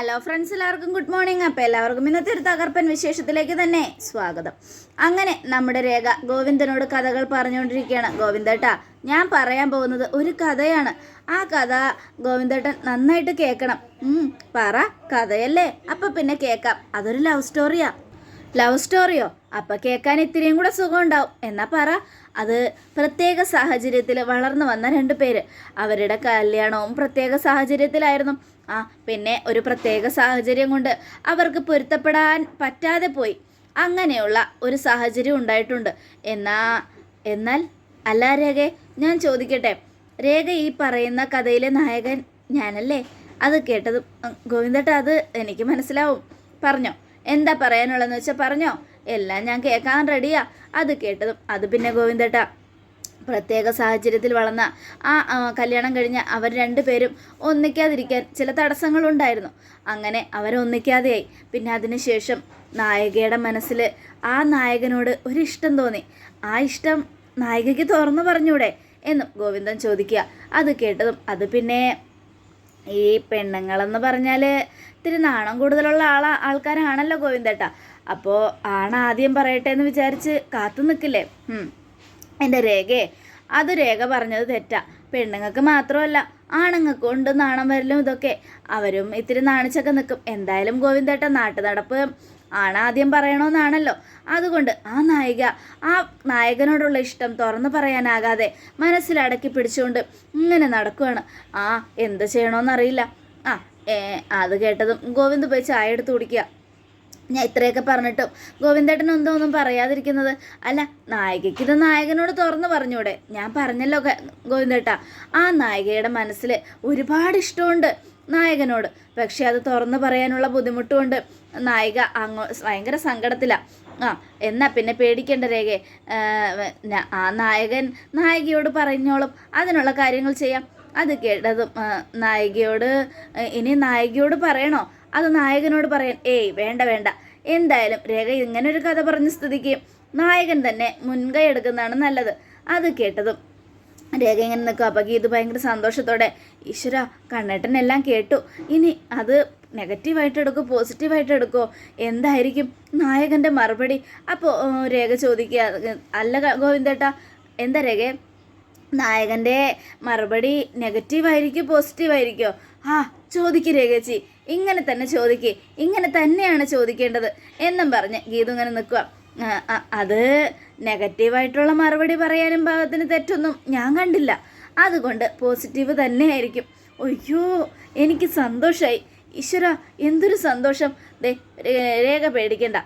Hello friends എല്ലാവർക്കും good morning അപ്പോൾ എല്ലാവർക്കും ഇന്നത്തെ ഒരു തകർപ്പൻ വിശേഷത്തിലേക്ക് തന്നെ സ്വാഗതം. അങ്ങനെ നമ്മുടെ രേഖ ഗോവിന്ദനോട് കഥകൾ പറഞ്ഞുകൊണ്ടിരിക്കുകയാണ്. ഗോവിന്ദേട്ടാ ഞാൻ പറയാൻ പോകുന്നത് ഒരു കഥയാണ്. ആ കഥ ഗോവിന്ദേട്ടൻ നന്നായിട്ട് കേൾക്കണം. പറ കഥയല്ലേ? അപ്പം പിന്നെ കേൾക്കാം. അതൊരു ലവ് സ്റ്റോറിയാ ലവ് സ്റ്റോറിയോ അപ്പം കേൾക്കാൻ ഇത്തിരിയും കൂടെ സുഖം ഉണ്ടാവും എന്നാ പറ. അത് പ്രത്യേക സാഹചര്യത്തിൽ വളർന്നു വന്ന രണ്ട് പേര്. അവരുടെ കല്യാണവും പ്രത്യേക സാഹചര്യത്തിലായിരുന്നു. ആ പിന്നെ ഒരു പ്രത്യേക സാഹചര്യം കൊണ്ട് അവർക്ക് പൊരുത്തപ്പെടാൻ പറ്റാതെ പോയി. അങ്ങനെയുള്ള ഒരു സാഹചര്യം ഉണ്ടായിട്ടുണ്ട്. എന്നാ എന്നാൽ അല്ല രേഖ ഞാൻ ചോദിക്കട്ടെ. രേഖ ഈ പറയുന്ന കഥയിലെ നായകൻ ഞാനല്ലേ? അത് കേട്ടതും ഗോവിന്ദട്ട അത് എനിക്ക് മനസ്സിലാവും. പറഞ്ഞോ. എന്താ പറയാനുള്ളതെന്ന് വെച്ചാൽ പറഞ്ഞോ. എല്ലാം ഞാൻ കേൾക്കാൻ റെഡിയാ അത് കേട്ടതും അത് പിന്നെ ഗോവിന്ദട്ട. പ്രത്യേക സാഹചര്യത്തിൽ വളർന്ന ആ കല്യാണം കഴിഞ്ഞ അവർ രണ്ടുപേരും ഒന്നിക്കാതിരിക്കാൻ ചില തടസ്സങ്ങളുണ്ടായിരുന്നു. അങ്ങനെ അവരൊന്നിക്കാതെയായി പിന്നെ അതിനുശേഷം നായികയുടെ മനസ്സിൽ ആ നായകനോട് ഒരു ഇഷ്ടം തോന്നി. ആ ഇഷ്ടം നായികയ്ക്ക് തുറന്നു പറഞ്ഞൂടെ എന്നും ഗോവിന്ദൻ ചോദിക്കുക. അത് കേട്ടതും അത് പിന്നെ ഈ പെണ്ണുങ്ങളെന്ന് പറഞ്ഞാൽ ഇത്തിരി നാണം കൂടുതലുള്ള ആളാ ആൾക്കാരാണല്ലോ ഗോവിന്ദേട്ട. അപ്പോൾ ആണാദ്യം പറയട്ടെ എന്ന് വിചാരിച്ച് കാത്തു നിൽക്കില്ലേ. എന്റെ രേഖയെ അത് രേഖ പറഞ്ഞത് തെറ്റാ. പെണ്ണുങ്ങൾക്ക് മാത്രമല്ല ആണുങ്ങൾക്ക് ഉണ്ട് നാണം വരലും ഇതൊക്കെ. അവരും ഇത്തിരി നാണിച്ചൊക്കെ നിൽക്കും. എന്തായാലും ഗോവിന്ദേട്ട നാട്ടു നടപ്പ് ആണാദ്യം പറയണമെന്നാണല്ലോ അതുകൊണ്ട് ആ നായിക ആ നായകനോടുള്ള ഇഷ്ടം തുറന്നു പറയാനാകാതെ മനസ്സിലടക്കി പിടിച്ചുകൊണ്ട് ഇങ്ങനെ നടക്കുകയാണ് ആ എന്ത് ചെയ്യണമെന്നറിയില്ല അത് കേട്ടതും ഗോവിന്ദ് പോയി ചായ എടുത്ത് കുടിക്കുക. ഞാൻ ഇത്രയൊക്കെ പറഞ്ഞിട്ടും ഗോവിന്ദേട്ടൻ എന്തോ ഒന്നും പറയാതിരിക്കുന്നത്. അല്ല നായികയ്ക്ക് ഇത് നായകനോട് തുറന്നു പറഞ്ഞൂടെ. ഞാൻ പറഞ്ഞല്ലോ ഗോവിന്ദേട്ട. ആ നായികയുടെ മനസ്സിൽ ഒരുപാട് ഇഷ്ടമുണ്ട് നായകനോട്. പക്ഷെ അത് തുറന്നു പറയാനുള്ള ബുദ്ധിമുട്ടുകൊണ്ട് നായിക അങ്ങോ ഭയങ്കര സങ്കടത്തിലാണ് ആ എന്നാ പിന്നെ പേടിക്കേണ്ട രേഖയെ ആ, ആ നായകൻ നായികയോട് പറഞ്ഞോളും. അതിനുള്ള കാര്യങ്ങൾ ചെയ്യാം. അത് കേട്ടതും നായികയോട് ഇനി നായികയോട് പറയണോ? അത് നായകനോട് പറയാൻ ഏയ് വേണ്ട വേണ്ട. എന്തായാലും രേഖ ഇങ്ങനെ ഒരു കഥ പറഞ്ഞ സ്ഥിതിക്ക് നായകൻ തന്നെ മുൻകൈ എടുക്കുന്നതാണ് നല്ലത്. അത് കേട്ടതും രേഖ ഇങ്ങനെ നിൽക്കും അപ്പം ഗീത് ഭയങ്കര സന്തോഷത്തോടെ ഈശ്വര കണ്ണേട്ടൻ എല്ലാം കേട്ടു. ഇനി അത് നെഗറ്റീവായിട്ട് എടുക്കോ? പോസിറ്റീവായിട്ട് എടുക്കോ? എന്തായിരിക്കും? നായകന്റെ മറുപടി. അപ്പോൾ രേഖ ചോദിക്കുക അല്ല ഗോവിന്ദേട്ട എന്താ രേഖ? നായകന്റെ മറുപടി നെഗറ്റീവായിരിക്കും പോസിറ്റീവായിരിക്കോ ആ ചോദിക്ക് രേഖച്ചി ഇങ്ങനെ തന്നെ ചോദിക്ക്. ഇങ്ങനെ തന്നെയാണ് ചോദിക്കേണ്ടത് എന്നും പറഞ്ഞ് ഗീതു ഇങ്ങനെ നിൽക്കുക അത് നെഗറ്റീവായിട്ടുള്ള മറുപടി പറയാനും ഭാഗത്തിന് തെറ്റൊന്നും ഞാൻ കണ്ടില്ല. അതുകൊണ്ട് പോസിറ്റീവ് തന്നെയായിരിക്കും അയ്യോ എനിക്ക് സന്തോഷമായി ഈശ്വര എന്തൊരു സന്തോഷം. ദേ രേഖ പേടിക്കണ്ട.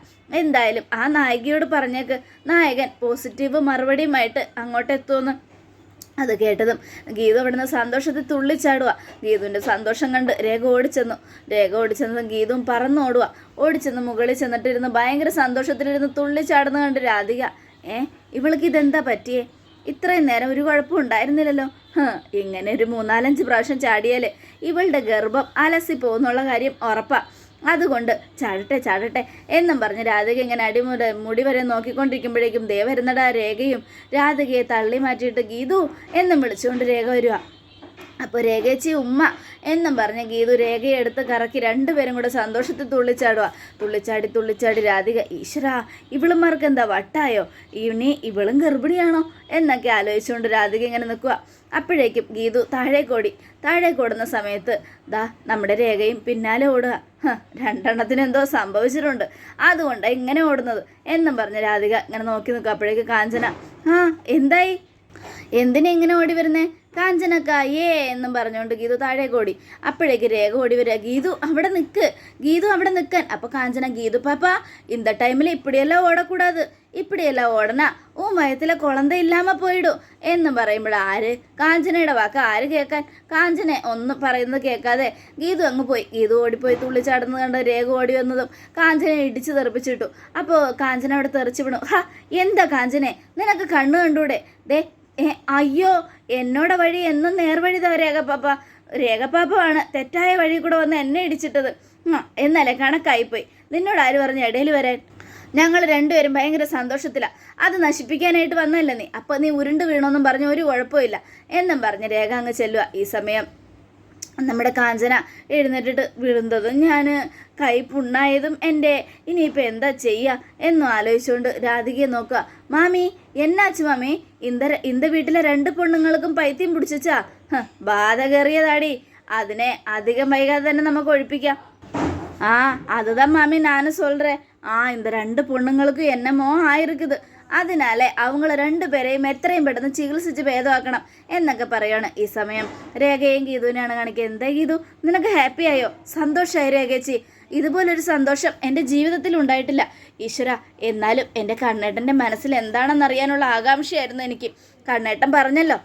എന്തായാലും ആ നായികയോട് പറഞ്ഞേക്ക്. നായകൻ പോസിറ്റീവ് മറുപടിയുമായിട്ട് അങ്ങോട്ട് എത്തുമെന്ന് അത് കേട്ടതും ഗീതു അവിടുന്ന് സന്തോഷത്തിൽ തുള്ളിച്ചാടുക ഗീതുവിന്റെ സന്തോഷം കണ്ട് രേഖ ഓടിച്ചെന്നു. രേഖ ഓടിച്ചെന്നതും ഗീതുവും പറന്നോടുക ഓടിച്ചെന്ന് മുകളിൽ ചെന്നിട്ടിരുന്ന് ഭയങ്കര സന്തോഷത്തിലിരുന്ന് തുള്ളിച്ചാടുന്ന കണ്ട് രാധിക ഏ ഇവൾക്ക് ഇതെന്താ പറ്റിയേ? ഇത്രയും നേരം ഒരു കുഴപ്പം ഉണ്ടായിരുന്നില്ലല്ലോ. ഇങ്ങനെ ഒരു മൂന്നാലഞ്ച് പ്രാവശ്യം ചാടിയാൽ ഇവളുടെ ഗർഭം അലസി പോകുന്നുള്ള കാര്യം ഉറപ്പാ. അതുകൊണ്ട് ചാടട്ടെ ചാടട്ടെ എന്നും പറഞ്ഞ് രാധിക ഇങ്ങനെ അടിമുടി മുടി വരെ നോക്കിക്കൊണ്ടിരിക്കുമ്പോഴേക്കും ദേ വരുന്നടാ രേഖയും. രാധികയെ തള്ളി മാറ്റിയിട്ട് ഗീതു എന്നും വിളിച്ചുകൊണ്ട് രേഖ വരിക അപ്പോൾ രേഖേച്ചി ഉമ്മ എന്നും പറഞ്ഞ് ഗീതു രേഖയെടുത്ത് കറക്കി രണ്ടുപേരും കൂടെ സന്തോഷത്തിൽ തുള്ളിച്ചാടുക തുള്ളിച്ചാടി തുള്ളിച്ചാടി രാധിക ഈശ്വര ഇവളുമാർക്ക് എന്താ വട്ടായോ? ഇനി ഇവളും ഗർഭിണിയാണോ? എന്നൊക്കെ ആലോചിച്ചുകൊണ്ട് രാധിക ഇങ്ങനെ നിൽക്കുക അപ്പോഴേക്കും ഗീതു താഴേക്കോടി. താഴേക്കോടുന്ന സമയത്ത് ദാ നമ്മുടെ രേഖയും പിന്നാലെ ഓടുക. രണ്ടെണ്ണത്തിന് എന്തോ സംഭവിച്ചിട്ടുണ്ട്. അതുകൊണ്ടാണ് ഇങ്ങനെ ഓടുന്നത്. എന്നും പറഞ്ഞ് രാധിക ഇങ്ങനെ നോക്കി നിൽക്കുക അപ്പോഴേക്ക് കാഞ്ചന ആ എന്തായി? എന്തിനാ ഇങ്ങനെ ഓടി വരുന്നേ? കാഞ്ചനക്കായേ എന്നും പറഞ്ഞുകൊണ്ട് ഗീതു താഴെ ഓടി അപ്പോഴേക്ക് രേഖ ഓടി വരിക. ഗീതു അവിടെ നിൽക്ക് ഗീതു അവിടെ നിൽക്കാൻ. അപ്പോൾ കാഞ്ചന ഗീതു പാപ്പ ഇന്ത ടൈമിൽ ഇപ്പടിയെല്ലാം ഓടക്കൂടാത്. ഇപ്പടിയെല്ലാം ഓടണ. ഓ മയത്തിലെ കുളന്ത ഇല്ലാമ പോയിടും എന്ന് പറയുമ്പോൾ ആര്? കാഞ്ചനയുടെ വാക്ക് ആര് കേൾക്കാൻ? കാഞ്ചനെ ഒന്നും പറയുന്നത് കേൾക്കാതെ ഗീതു അങ്ങ് പോയി. ഗീതു ഓടിപ്പോയി തുള്ളിച്ചാടുന്നത് കണ്ട് രേഖ ഓടി വന്നതും കാഞ്ചനെ ഇടിച്ച് തെറിപ്പിച്ചിട്ടു. അപ്പോൾ കാഞ്ചന അവിടെ തെറിച്ച് വിണു. ഹാ എന്താ കാഞ്ചനെ? നിനക്ക് കണ്ണ് കണ്ടൂടെ? ദേ അയ്യോ എന്നോട് വഴി എന്നും നേർവഴി താ രേഖപ്പാപ്പ. രേഖപ്പാപ്പമാണ് തെറ്റായ വഴി കൂടെ വന്ന് എന്നെ ഇടിച്ചിട്ടത്. എന്നല്ലേ കണക്കായിപ്പോയി. നിന്നോട് ആര് പറഞ്ഞു ഇടയിൽ വരാൻ? ഞങ്ങൾ രണ്ടുപേരും ഭയങ്കര സന്തോഷത്തിലാണ് അത് നശിപ്പിക്കാനായിട്ട് വന്നല്ലേ നീ? അപ്പോൾ നീ ഉരുണ്ട് വീണോന്നും പറഞ്ഞ ഒരു കുഴപ്പമില്ല എന്നും പറഞ്ഞ് രേഖ അങ്ങ് ചെല്ലുക. ഈ സമയം നമ്മുടെ കാഞ്ചന എഴുന്നേറ്റിട്ട് വീഴുന്നതും. ഞാൻ കൈ പുണ്ണായതും എന്റെ. ഇനിയിപ്പോൾ എന്താ ചെയ്യുക എന്നും ആലോചിച്ചുകൊണ്ട് രാധികയെ നോക്കുക. മാമി എന്നാച്ചു മമ്മി ഇന്ത ഇന്ത വീട്ടിലെ രണ്ട് പെണ്ണുങ്ങൾക്കും പൈത്യം പിടിച്ചാ ബാധ കയറിയതാടി അതിനെ അധികം വൈകാതെ തന്നെ നമുക്ക് ഒഴിപ്പിക്കാം. ആ അതുതാ മാമി நானும் சொல்கிறேன் ആ இந்த രണ്ട് പെണ്ണുങ്ങൾക്കും എന്നമോ ആയിരിക്കുന്നത് അതിനാലെ അവങ്ങൾ രണ്ടുപേരെയും എത്രയും പെട്ടെന്ന് ചികിത്സിച്ച് ഭേദമാക്കണം എന്നൊക്കെ പറയാണ് ഈ സമയം. രേഖയും ഗീതുവിനെയാണ് കാണിക്കുക. എന്താ ഗീതു? നിനക്ക് ഹാപ്പിയായോ സന്തോഷമായി രേഖച്ചി. ഇതുപോലൊരു സന്തോഷം എന്റെ ജീവിതത്തിൽ ഉണ്ടായിട്ടില്ല ഈശ്വര എന്നാലും എന്റെ കണ്ണേട്ടന്റെ മനസ്സിൽ എന്താണെന്നറിയാനുള്ള ആകാംക്ഷയായിരുന്നു എനിക്ക്. കണ്ണേട്ടൻ പറഞ്ഞല്ലോ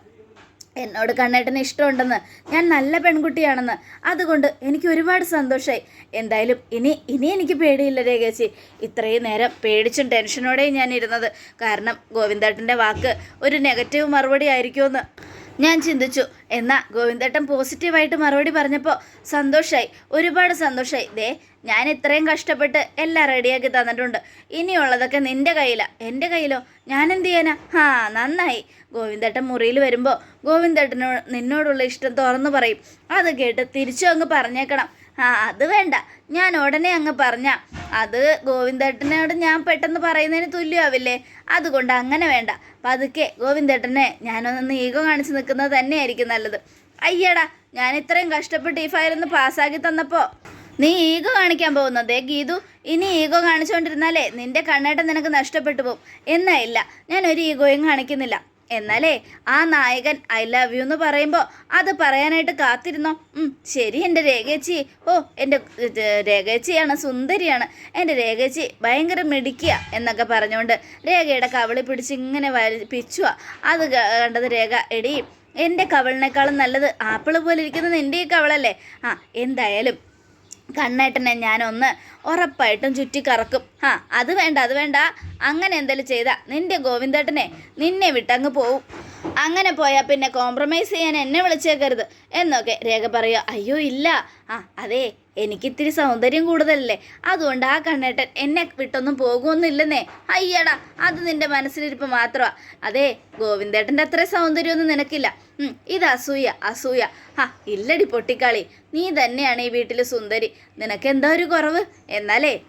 എന്നോട് കണ്ണേട്ടന് ഇഷ്ടമുണ്ടെന്ന്. ഞാൻ നല്ല പെൺകുട്ടിയാണെന്ന്. അതുകൊണ്ട് എനിക്ക് ഒരുപാട് സന്തോഷമായി എന്തായാലും ഇനി ഇനി എനിക്ക് പേടിയില്ല രേഖേച്ചി. ഇത്രയും നേരം പേടിച്ചും ടെൻഷനോടെയും ഞാൻ ഇരുന്നത്. കാരണം ഗോവിന്ദേട്ടന്റെ വാക്ക് ഒരു നെഗറ്റീവ് മറുപടി ആയിരിക്കുമെന്ന് ഞാൻ ചിന്തിച്ചു. എന്നാൽ ഗോവിന്ദേട്ടൻ പോസിറ്റീവായിട്ട് മറുപടി പറഞ്ഞപ്പോൾ സന്തോഷമായി ഒരുപാട് സന്തോഷമായി ദേ ഞാൻ ഇത്രയും കഷ്ടപ്പെട്ട് എല്ലാം റെഡിയാക്കി തന്നിട്ടുണ്ട്. ഇനിയുള്ളതൊക്കെ നിന്റെ കയ്യിലാണ് എന്റെ കയ്യിലോ? ഞാൻ എന്ത് ചെയ്യാനാ? ഹാ നന്നായി. ഗോവിന്ദേട്ടൻ മുറിയിൽ വരുമ്പോൾ ഗോവിന്ദേട്ടനോട് നിന്നോടുള്ള ഇഷ്ടം തുറന്നു പറയും. അത് കേട്ട് തിരിച്ചു അങ്ങ് പറഞ്ഞേക്കണം. ആ അത് വേണ്ട. ഞാൻ ഉടനെ അങ്ങ് പറഞ്ഞ. അത് ഗോവിന്ദേട്ടനോട് ഞാൻ പെട്ടെന്ന് പറയുന്നതിന് തുല്യമാവില്ലേ? അതുകൊണ്ട് അങ്ങനെ വേണ്ട. പതുക്കെ ഗോവിന്ദേട്ടനെ ഞാനൊന്ന് ഈഗോ കാണിച്ച് നിൽക്കുന്നത് തന്നെയായിരിക്കും നല്ലത്. അയ്യടാ ഞാൻ ഇത്രയും കഷ്ടപ്പെട്ട് ഈ ഫയലൊന്ന് പാസ്സാക്കി തന്നപ്പോൾ നീ ഈഗോ കാണിക്കാൻ പോകുന്നതേ ഗീതു ഇനി ഈഗോ കാണിച്ചുകൊണ്ടിരുന്നാലേ നിന്റെ കണ്ണേട്ടം നിനക്ക് നഷ്ടപ്പെട്ടു പോകും എന്നാ ഇല്ല ഞാൻ ഒരു ഈഗോയും കാണിക്കുന്നില്ല. എന്നാലേ ആ നായകൻ ഐ ലവ് യു എന്ന് പറയുമ്പോൾ അത് പറയാനായിട്ട് കാത്തിരുന്നോ? ശരി എന്റെ രേഖേച്ചി. ഓ എന്റെ രേഖേച്ചിയാണ് സുന്ദരിയാണ്. എന്റെ രേഖേച്ചി ഭയങ്കര മിടിക്കുക എന്നൊക്കെ പറഞ്ഞുകൊണ്ട് രേഖയുടെ കവളി പിടിച്ച് ഇങ്ങനെ വലിപ്പിച്ചു അത് കണ്ടത് രേഖ എടി എന്റെ കവളിനേക്കാളും നല്ലത് ആപ്പിൾ പോലെ ഇരിക്കുന്നത് എന്റെ ഈ കവളല്ലേ? ആ എന്തായാലും കണ്ണേട്ടനെ ഞാനൊന്ന് ഉറപ്പായിട്ടും ചുറ്റിക്കറക്കും. ആ അത് വേണ്ട അത് വേണ്ട. അങ്ങനെ എന്തെങ്കിലും ചെയ്താൽ നിന്റെ ഗോവിന്ദേട്ടനെ നിന്നെ വിട്ടങ്ങ് പോവും. അങ്ങനെ പോയാൽ പിന്നെ കോംപ്രമൈസ് ചെയ്യാൻ എന്നെ വിളിച്ചേക്കരുത്. എന്നൊക്കെ രേഖ പറയുക. അയ്യോ ഇല്ല. ആ അതെ എനിക്കിത്തിരി സൗന്ദര്യം കൂടുതലല്ലേ. അതുകൊണ്ട് ആ കണ്ണേട്ടൻ എന്നെ വിട്ടൊന്നും പോകുമെന്നില്ലെന്നേ അയ്യടാ അത് നിന്റെ മനസ്സിലിരിപ്പ് മാത്രമാ. അതെ ഗോവിന്ദേട്ടന്റെ അത്ര സൗന്ദര്യമൊന്നും നിനക്കില്ല. ഇത് അസൂയ അസൂയ. ഹാ ഇല്ലടി പൊട്ടിക്കാളി. നീ തന്നെയാണ് ഈ വീട്ടിൽ സുന്ദരി. നിനക്കെന്താ ഒരു കുറവ്? എന്നാലേ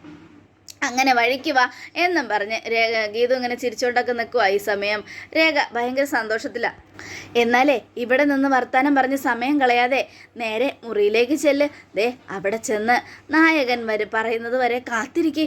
അങ്ങനെ വഴിക്ക് വാ എന്നും പറഞ്ഞ് രേഖ ഗീതു ഇങ്ങനെ ചിരിച്ചോണ്ടൊക്കെ നിൽക്കുക ഈ സമയം. രേഖ ഭയങ്കര സന്തോഷത്തിലാണ് എന്നാലേ ഇവിടെ നിന്ന് വർത്താനം പറഞ്ഞ് സമയം കളയാതെ നേരെ മുറിയിലേക്ക് ചെല്ല്. ദേ അവിടെ ചെന്ന് നായകൻ വരെ പറയുന്നത് വരെ കാത്തിരിക്കി.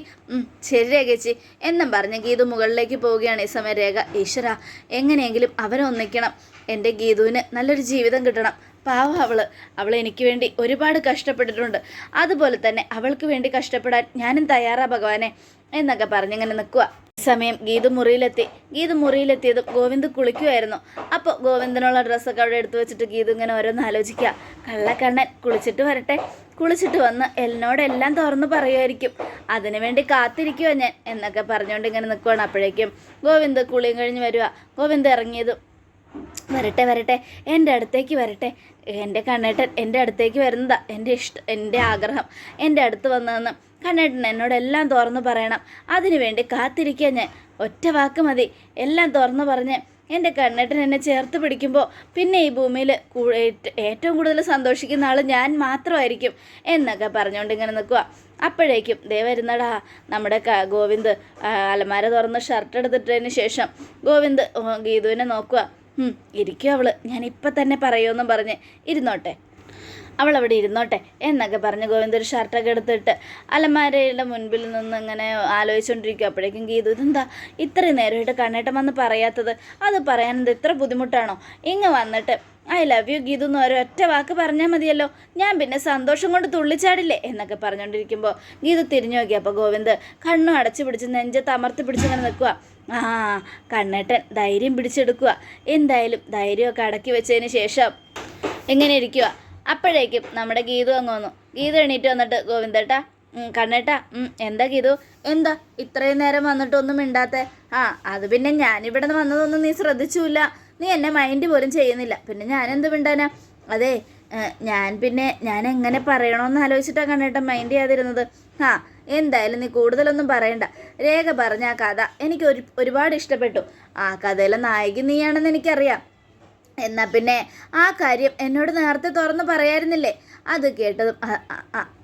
ശരി രേഖച്ചി എന്നും പറഞ്ഞ് ഗീതു മുകളിലേക്ക് പോവുകയാണ് ഈ സമയം രേഖ. ഈശ്വര എങ്ങനെയെങ്കിലും അവരെ ഒന്നിക്കണം എന്റെ ഗീതുവിന് നല്ലൊരു ജീവിതം കിട്ടണം. പാവ അവൾ അവൾ എനിക്ക് വേണ്ടി ഒരുപാട് കഷ്ടപ്പെട്ടിട്ടുണ്ട്. അതുപോലെ തന്നെ അവൾക്ക് വേണ്ടി കഷ്ടപ്പെടാൻ ഞാനും തയ്യാറാ ഭഗവാനെ എന്നൊക്കെ പറഞ്ഞിങ്ങനെ നിൽക്കുക സമയം ഗീതു മുറിയിലെത്തി. ഗീതു മുറിയിലെത്തിയതും ഗോവിന്ദ് കുളിക്കുമായിരുന്നു അപ്പോൾ ഗോവിന്ദനുള്ള ഡ്രസ്സൊക്കെ അവിടെ എടുത്തു വെച്ചിട്ട് ഗീതു ഇങ്ങനെ ഓരോന്ന് ആലോചിക്കുക കള്ളക്കണ്ണൻ കുളിച്ചിട്ട് വരട്ടെ. കുളിച്ചിട്ട് വന്ന് എന്നോടെല്ലാം തുറന്ന് പറയുമായിരിക്കും അതിനു വേണ്ടി കാത്തിരിക്കുക ഞാൻ എന്നൊക്കെ പറഞ്ഞുകൊണ്ട് ഇങ്ങനെ നിൽക്കുവാണ് അപ്പോഴേക്കും ഗോവിന്ദ് കുളിയും കഴിഞ്ഞ് വരിക ഗോവിന്ദ് ഇറങ്ങിയതും വരട്ടെ വരട്ടെ. എന്റെ അടുത്തേക്ക് വരട്ടെ. എന്റെ കണ്ണേട്ടൻ എന്റെ അടുത്തേക്ക് വരുന്നതാ. എന്റെ ഇഷ്ടം എന്റെ ആഗ്രഹം. എന്റെ അടുത്ത് വന്നതെന്ന് കണ്ണേട്ടൻ എന്നോട് എല്ലാം തുറന്നു പറയണം. അതിനു വേണ്ടി കാത്തിരിക്കുക ഞാൻ. ഒറ്റ വാക്ക് മതി. എല്ലാം തുറന്നു പറഞ്ഞ് എന്റെ കണ്ണേട്ടൻ എന്നെ ചേർത്ത് പിടിക്കുമ്പോൾ പിന്നെ ഈ ഭൂമിയിൽ ഏറ്റവും കൂടുതൽ സന്തോഷിക്കുന്ന ആൾ ഞാൻ മാത്രമായിരിക്കും എന്നൊക്കെ പറഞ്ഞുകൊണ്ട് ഇങ്ങനെ നിൽക്കുക അപ്പോഴേക്കും ദേ വരുന്നടാ നമ്മുടെ ഗോവിന്ദ് അലമാര തുറന്ന് ഷർട്ട് എടുത്തിട്ടതിന് ശേഷം ഗോവിന്ദ് ഗീതുവിനെ നോക്കുക ഇരിക്കും അവൾ. ഞാൻ ഇപ്പം തന്നെ പറയുമെന്നും പറഞ്ഞ് ഇരുന്നോട്ടെ. അവൾ അവിടെ ഇരുന്നോട്ടെ എന്നൊക്കെ പറഞ്ഞ് ഗോവിന്ദ് ഒരു ഷർട്ടൊക്കെ എടുത്തിട്ട് അലമാരയുടെ മുൻപിൽ നിന്ന് ഇങ്ങനെ ആലോചിച്ചുകൊണ്ടിരിക്കും അപ്പോഴേക്കും ഗീതു ഇതെന്താ? ഇത്രയും നേരമായിട്ട് കണ്ണേട്ടം വന്ന് പറയാത്തത്? അത് പറയാൻ ഇത് ഇത്ര ബുദ്ധിമുട്ടാണോ? ഇങ്ങ് വന്നിട്ട് ഐ ലവ് യു ഗീതു എന്ന് ഒരൊറ്റ വാക്ക് പറഞ്ഞാൽ മതിയല്ലോ. ഞാൻ പിന്നെ സന്തോഷം കൊണ്ട് തുള്ളിച്ചാടില്ലേ? എന്നൊക്കെ പറഞ്ഞുകൊണ്ടിരിക്കുമ്പോൾ ഗീതു തിരിഞ്ഞു നോക്കി. അപ്പോൾ ഗോവിന്ദ് കണ്ണും അടച്ചു പിടിച്ച് നെഞ്ചത്ത് അമർത്തി പിടിച്ചിങ്ങനെ നിൽക്കുക ആ കണ്ണേട്ടൻ ധൈര്യം പിടിച്ചെടുക്കുക. എന്തായാലും ധൈര്യമൊക്കെ അടക്കി വെച്ചതിന് ശേഷം എങ്ങനെ ഇരിക്കുക അപ്പോഴേക്കും നമ്മുടെ ഗീതു അങ്ങ് വന്നു. ഗീതു എണീറ്റ് വന്നിട്ട് ഗോവിന്ദേട്ടാ കണ്ണേട്ട എന്താ ഗീതു? എന്താ ഇത്രയും നേരം വന്നിട്ടൊന്നും മിണ്ടാത്തെ? ആ അത് പിന്നെ ഞാനിവിടെ നിന്ന് വന്നതൊന്നും നീ ശ്രദ്ധിച്ചില്ല. നീ എന്നെ മൈൻഡ് പോലും ചെയ്യുന്നില്ല. പിന്നെ ഞാൻ എന്ത് മിണ്ടാനാ? അതെ ഞാൻ പിന്നെ ഞാൻ എങ്ങനെ പറയണമെന്ന് ആലോചിച്ചിട്ടാണ് കണ്ണേട്ടൻ മൈൻഡ് ചെയ്യാതിരുന്നത്. ആ എന്തായാലും നീ കൂടുതലൊന്നും പറയണ്ട. രേഖ പറഞ്ഞ ആ കഥ എനിക്ക് ഒരു ഒരുപാട് ഇഷ്ടപ്പെട്ടു. ആ കഥയിലെ നായകി നീയാണെന്ന് എനിക്കറിയാം. എന്നാ പിന്നെ ആ കാര്യം എന്നോട് നേരത്തെ തുറന്ന് പറയായിരുന്നില്ലേ? അത് കേട്ടതും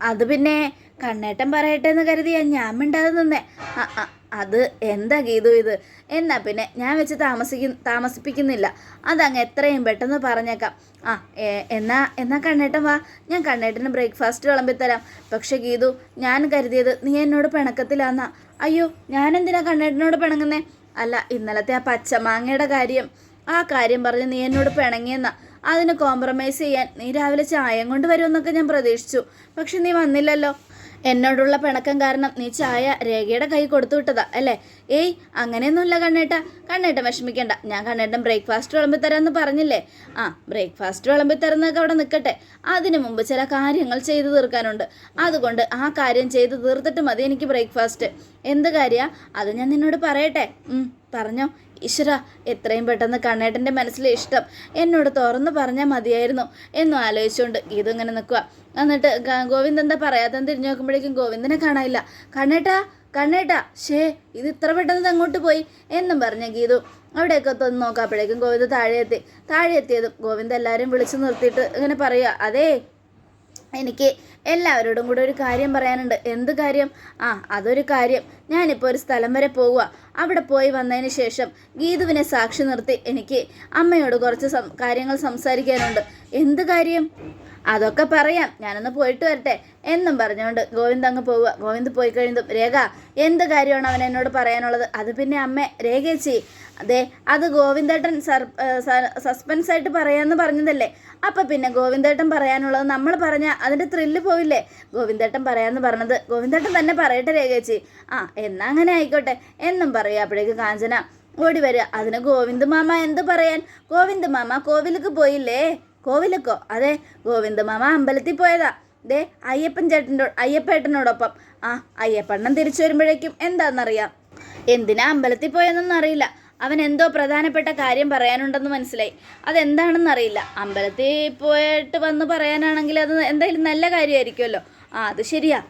അത് പിന്നെ കണ്ണേട്ടൻ പറയട്ടെ എന്ന് കരുതിയാ ഞാൻ മിണ്ടാതെ നിന്നേ. ആ അത് എന്താ ഗീതു ഇത്? എന്നാ പിന്നെ ഞാൻ വെച്ച് താമസിക്ക താമസിപ്പിക്കുന്നില്ല. അതങ്ങ് എത്രയും പെട്ടെന്ന് പറഞ്ഞേക്കാം. ആ എന്നാ എന്നാ കണ്ണേട്ടൻ വാ. ഞാൻ കണ്ണേട്ടന് ബ്രേക്ക്ഫാസ്റ്റ് വിളമ്പി തരാം. പക്ഷെ ഗീതു ഞാൻ കരുതിയത് നീ എന്നോട് പിണക്കത്തിലാന്നാ. അയ്യോ ഞാനെന്തിനാ കണ്ണേട്ടനോട് പിണങ്ങുന്നേ? അല്ല ഇന്നലത്തെ ആ പച്ചമാങ്ങയുടെ കാര്യം. ആ കാര്യം പറഞ്ഞ് നീ എന്നോട് പിണങ്ങിയെന്നാ. അതിന് കോംപ്രമൈസ് ചെയ്യാൻ നീ രാവിലെ ചായം കൊണ്ട് വരുമെന്നൊക്കെ ഞാൻ പ്രതീക്ഷിച്ചു. പക്ഷെ നീ വന്നില്ലല്ലോ. എന്നോടുള്ള പിണക്കം കാരണം നീ ചായ രേഖയുടെ കൈ കൊടുത്തു വിട്ടതാ അല്ലേ? ഏയ് അങ്ങനെയൊന്നുമില്ല കണ്ണേട്ട. കണ്ണേട്ട വിഷമിക്കണ്ട. ഞാൻ കണ്ണേട്ടൻ ബ്രേക്ക്ഫാസ്റ്റ് വിളമ്പി തരാമെന്ന് പറഞ്ഞില്ലേ? ആ ബ്രേക്ക്ഫാസ്റ്റ് വിളമ്പി തരുന്നതൊക്കെ അവിടെ നിൽക്കട്ടെ അതിനു മുമ്പ് ചില കാര്യങ്ങൾ ചെയ്തു തീർക്കാനുണ്ട്. അതുകൊണ്ട് ആ കാര്യം ചെയ്തു തീർത്തിട്ട് മതി എനിക്ക് ബ്രേക്ക്ഫാസ്റ്റ്. എന്ത് കാര്യമാണ് അത് ഞാൻ നിന്നോട് പറയട്ടെ. പറഞ്ഞോ. ഈശ്വര എത്രയും പെട്ടെന്ന് കണ്ണേട്ടന്റെ മനസ്സിലെ ഇഷ്ടം എന്നോട് തുറന്നു പറഞ്ഞാൽ മതിയായിരുന്നു എന്നും ആലോചിച്ചുകൊണ്ട് ഇതിങ്ങനെ നിൽക്കുക എന്നിട്ട് ഗോവിന്ദ് എന്താ പറയാതെ തിരിഞ്ഞു നോക്കുമ്പോഴേക്കും ഗോവിന്ദനെ കാണാനില്ല. കണ്ണേട്ടാ കണ്ണേട്ടാ ഷേ ഇത് ഇത്ര പെട്ടെന്ന് അങ്ങോട്ട് പോയി എന്നും പറഞ്ഞ ഗീതു അവിടെയൊക്കെ ഒന്ന് നോക്കാപ്പോഴേക്കും ഗോവിന്ദ് താഴെ എത്തി താഴെ എത്തിയതും ഗോവിന്ദ് എല്ലാവരും വിളിച്ചു നിർത്തിയിട്ട് ഇങ്ങനെ പറയുക അതേ എനിക്ക് എല്ലാവരോടും കൂടെ ഒരു കാര്യം പറയാനുണ്ട്. എന്ത് കാര്യം? ആ അതൊരു കാര്യം. ഞാനിപ്പോൾ ഒരു സ്ഥലം വരെ പോവുക അവിടെ പോയി വന്നതിന് ശേഷം ഗീതുവിനെ സാക്ഷി നിർത്തി എനിക്ക് അമ്മയോട് കുറച്ച് കാര്യങ്ങൾ സംസാരിക്കാനുണ്ട്. എന്ത് കാര്യം? അതൊക്കെ പറയാം. ഞാനൊന്ന് പോയിട്ട് വരട്ടെ. എന്നും പറഞ്ഞുകൊണ്ട് ഗോവിന്ദ് അങ്ങ് പോവുക. ഗോവിന്ദ് പോയി കഴിഞ്ഞതും രേഖ എന്ത് കാര്യമാണ് അവൻ എന്നോട് പറയാനുള്ളത്? അത് പിന്നെ അമ്മ രേഖേച്ചി. അതെ അത് ഗോവിന്ദേട്ടൻ സർ സസ്പെൻസ് ആയിട്ട് പറയാമെന്ന് പറഞ്ഞതല്ലേ? അപ്പം പിന്നെ ഗോവിന്ദേട്ടൻ പറയാനുള്ളത് നമ്മൾ പറഞ്ഞാൽ അതിന്റെ ത്രില്ല് പോയില്ലേ? ഗോവിന്ദേട്ടൻ പറയാമെന്ന് പറഞ്ഞത് ഗോവിന്ദേട്ടൻ തന്നെ പറയട്ടെ രേഖേച്ചി. ആ എന്നാ അങ്ങനെ ആയിക്കോട്ടെ. എന്നും പറയുക അപ്പോഴേക്ക് കാഞ്ചന. ഓടി വരിക. അതിന് ഗോവിന്ദ് മാമ എന്ത് പറയാൻ? ഗോവിന്ദ് മാമ കോവിലേക്ക് പോയില്ലേ? കോവിലക്കോ. അതെ ഗോവിന്ദ മാമ അമ്പലത്തിൽ പോയതാ. ദേ അയ്യപ്പൻ ചേട്ടന്റെ അയ്യപ്പേട്ടനോടൊപ്പം. ആ അയ്യപ്പണ്ണൻ തിരിച്ചു വരുമ്പോഴേക്കും എന്താണെന്നറിയാം എന്തിനാ അമ്പലത്തിൽ പോയെന്നൊന്നും അറിയില്ല. അവൻ എന്തോ പ്രധാനപ്പെട്ട കാര്യം പറയാനുണ്ടെന്ന് മനസ്സിലായി. അതെന്താണെന്ന് അറിയില്ല. അമ്പലത്തിൽ പോയിട്ട് വന്ന് പറയാനാണെങ്കിൽ അത് എന്തായാലും നല്ല കാര്യമായിരിക്കുമല്ലോ. ആ അത് ശരിയാ.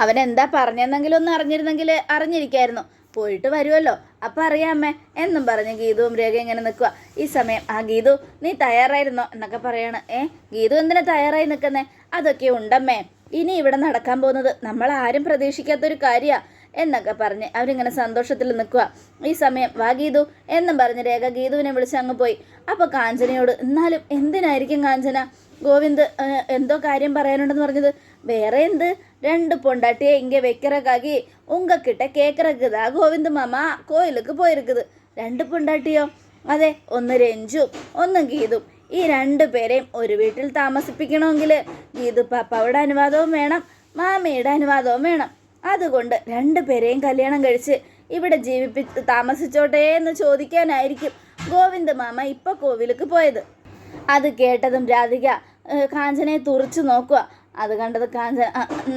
അവൻ എന്താ പറഞ്ഞെന്നെങ്കിലും ഒന്ന് അറിഞ്ഞിരുന്നെങ്കിൽ അറിഞ്ഞിരിക്കായിരുന്നു. പോയിട്ട് വരുമല്ലോ അപ്പം അറിയാമേ എന്നും പറഞ്ഞ് ഗീതുവും രേഖ ഇങ്ങനെ നിൽക്കുക ഈ സമയം ആ ഗീതു നീ തയ്യാറായിരുന്നോ? എന്നൊക്കെ പറയാണ്. ഏ ഗീതു എന്തിനാ തയ്യാറായി നിൽക്കുന്നേ? അതൊക്കെ ഉണ്ടമ്മേ ഇനി ഇവിടെ നടക്കാൻ പോകുന്നത് നമ്മൾ ആരും പ്രതീക്ഷിക്കാത്തൊരു കാര്യമാണ് എന്നൊക്കെ പറഞ്ഞ് അവരിങ്ങനെ സന്തോഷത്തിൽ നിൽക്കുക ഈ സമയം വാ ഗീതു എന്നും പറഞ്ഞ് രേഖ ഗീതുവിനെ വിളിച്ച് അങ്ങ് പോയി. അപ്പോൾ കാഞ്ചനയോട് എന്നാലും എന്തിനായിരിക്കും കാഞ്ചന? ഗോവിന്ദ് എന്തോ കാര്യം പറയാനുണ്ടെന്ന് പറഞ്ഞത്. വേറെ എന്ത്? രണ്ട് പൊണ്ടാട്ടിയെ ഇങ്ങ വെക്കറക്കാക്കി ഉങ്കക്കിട്ട കേക്കറക്കുതാ ഗോവിന്ദ് മാമ കോയിലേക്ക് പോയിരിക്കുന്നത് രണ്ട് പൊണ്ടാട്ടിയോ? അതെ ഒന്ന് രഞ്ജും ഒന്ന് ഗീതും. ഈ രണ്ട് പേരെയും ഒരു വീട്ടിൽ താമസിപ്പിക്കണമെങ്കിൽ ഗീതു പാപ്പാവിടെ അനുവാദവും വേണം മാമയുടെ അനുവാദവും വേണം. അതുകൊണ്ട് രണ്ട് പേരെയും കല്യാണം കഴിച്ച് ഇവിടെ ജീവിപ്പി താമസിച്ചോട്ടെ എന്ന് ചോദിക്കാനായിരിക്കും ഗോവിന്ദ് മാമ ഇപ്പോൾ കോവിലേക്ക് പോയത്. അത് കേട്ടതും രാധിക കാഞ്ചനയെ തുറച്ചു നോക്കുക. അത് കണ്ടത് കാഞ്ചന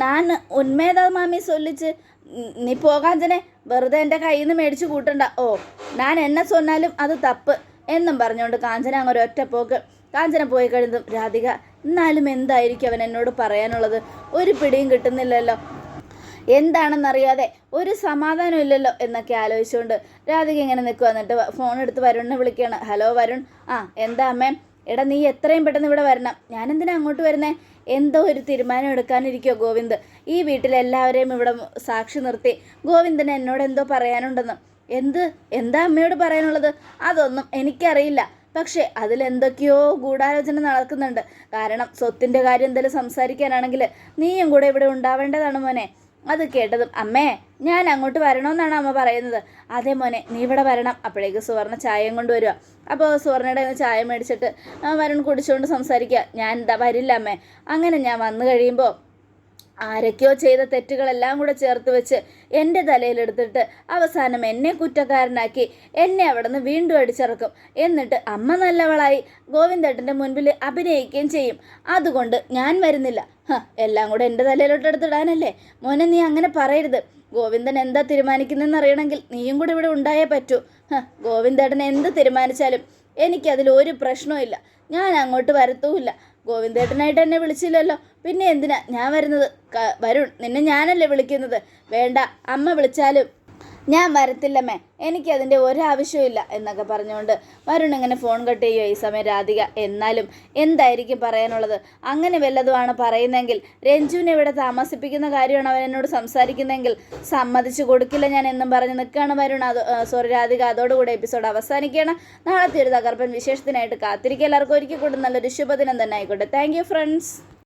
ഞാൻ ഉന്മേത മാമി സൊല്ലിച്ച് നീ പോ കാഞ്ചനെ വെറുതെ എന്റെ കയ്യിൽ നിന്ന് മേടിച്ചു കൂട്ടണ്ട. ഓ ഞാൻ എന്നെ ചൊന്നാലും അത് തപ്പ് എന്നും പറഞ്ഞുകൊണ്ട് കാഞ്ചന അങ്ങ് ഒരൊറ്റ പോക്ക്. കാഞ്ചന പോയി കഴിഞ്ഞതും രാധിക എന്നാലും എന്തായിരിക്കും അവൻ എന്നോട് പറയാനുള്ളത്? ഒരു പിടിയും കിട്ടുന്നില്ലല്ലോ. എന്താണെന്നറിയാതെ ഒരു സമാധാനം ഇല്ലല്ലോ എന്നൊക്കെ ആലോചിച്ചുകൊണ്ട് രാധിക ഇങ്ങനെ നിൽക്കുക എന്നിട്ട് ഫോൺ എടുത്ത് വരുണിനെ വിളിക്കുകയാണ്. ഹലോ വരുൺ. ആ എന്താ അമ്മേ? എടാ നീ എത്രയും പെട്ടെന്ന് ഇവിടെ വരണം. ഞാനെന്തിനാ അങ്ങോട്ട് വരുന്നേ? എന്തോ ഒരു തീരുമാനം എടുക്കാനിരിക്കുമോ ഗോവിന്ദ്. ഈ വീട്ടിലെല്ലാവരെയും ഇവിടെ സാക്ഷി നിർത്തി. ഗോവിന്ദന് എന്നോട് എന്തോ പറയാനുണ്ടെന്ന്. എന്ത്? എന്താ അമ്മയോട് പറയാനുള്ളത്? അതൊന്നും എനിക്കറിയില്ല. പക്ഷേ അതിലെന്തൊക്കെയോ ഗൂഢാലോചന നടക്കുന്നുണ്ട്. കാരണം സ്വത്തിന്റെ കാര്യം എന്തെങ്കിലും സംസാരിക്കാനാണെങ്കിൽ നീയും കൂടെ ഇവിടെ ഉണ്ടാവേണ്ടതാണ് മോനെ. അത് കേട്ടതും അമ്മേ ഞാൻ അങ്ങോട്ട് വരണമെന്നാണ് അമ്മ പറയുന്നത്. അതേ മോനെ നീ ഇവിടെ വരണം. അപ്പോഴേക്ക് സുവർണ ചായയും കൊണ്ട് വരിക അപ്പോൾ സുവർണയുടെ ചായ മേടിച്ചിട്ട് വരുൺ കുടിച്ചുകൊണ്ട് സംസാരിക്കുക ഞാൻ വരില്ല അമ്മേ. അങ്ങനെ ഞാൻ വന്നു കഴിയുമ്പോൾ ആരൊക്കെയോ ചെയ്ത തെറ്റുകളെല്ലാം കൂടെ ചേർത്ത് വെച്ച് എന്റെ തലയിലെടുത്തിട്ട് അവസാനം എന്നെ കുറ്റക്കാരനാക്കി എന്നെ അവിടെ നിന്ന് വീണ്ടും അടിച്ചിറക്കും. എന്നിട്ട് അമ്മ നല്ലവളായി ഗോവിന്ദേട്ടന്റെ മുൻപിൽ അഭിനയിക്കുകയും ചെയ്യും. അതുകൊണ്ട് ഞാൻ വരുന്നില്ല. എല്ലാം കൂടെ എന്റെ തലയിലോട്ട് എടുത്തിടാനല്ലേ? മോനെ നീ അങ്ങനെ പറയരുത്. ഗോവിന്ദൻ എന്താ തീരുമാനിക്കുന്നതെന്ന് അറിയണമെങ്കിൽ നീയും കൂടെ ഇവിടെ ഉണ്ടായേ പറ്റൂ. ഗോവിന്ദേട്ടൻ എന്ത് തീരുമാനിച്ചാലും എനിക്കതിൽ ഒരു പ്രശ്നവും ഞാൻ അങ്ങോട്ട് വരത്തുമില്ല. ഗോവിന്ദേട്ടനായിട്ട് എന്നെ വിളിച്ചില്ലല്ലോ. പിന്നെ എന്തിനാ? ഞാൻ വരുന്നത്. വരുൺ നിന്നെ ഞാനല്ലേ വിളിക്കുന്നത്. വേണ്ട അമ്മ വിളിച്ചാലും ഞാൻ വരത്തില്ലമ്മേ. എനിക്കതിന്റെ ഒരാവശ്യമില്ല എന്നൊക്കെ പറഞ്ഞുകൊണ്ട് വരുൺ ഇങ്ങനെ ഫോൺ കട്ട് ചെയ്യുമോ ഈ സമയം രാധിക. എന്നാലും എന്തായിരിക്കും പറയാനുള്ളത്? അങ്ങനെ വല്ലതുമാണ് പറയുന്നതെങ്കിൽ രഞ്ജുവിനെ ഇവിടെ താമസിപ്പിക്കുന്ന കാര്യമാണ് അവൻ എന്നോട് സംസാരിക്കുന്നതെങ്കിൽ സമ്മതിച്ചു കൊടുക്കില്ല ഞാൻ എന്നും പറഞ്ഞ് നിൽക്കുകയാണ് വരുൺ. അത് സോറി രാധിക അതോടുകൂടെ എപ്പിസോഡ് അവസാനിക്കുകയാണ്. നാളത്തെ ഒരു തകർപ്പൻ വിശേഷത്തിനായിട്ട് കാത്തിരിക്കുക. എല്ലാവർക്കും ഒരിക്കൽ കൂടി നല്ലൊരു ശുഭദിനം തന്നെ ആയിക്കോട്ടെ. Thank friends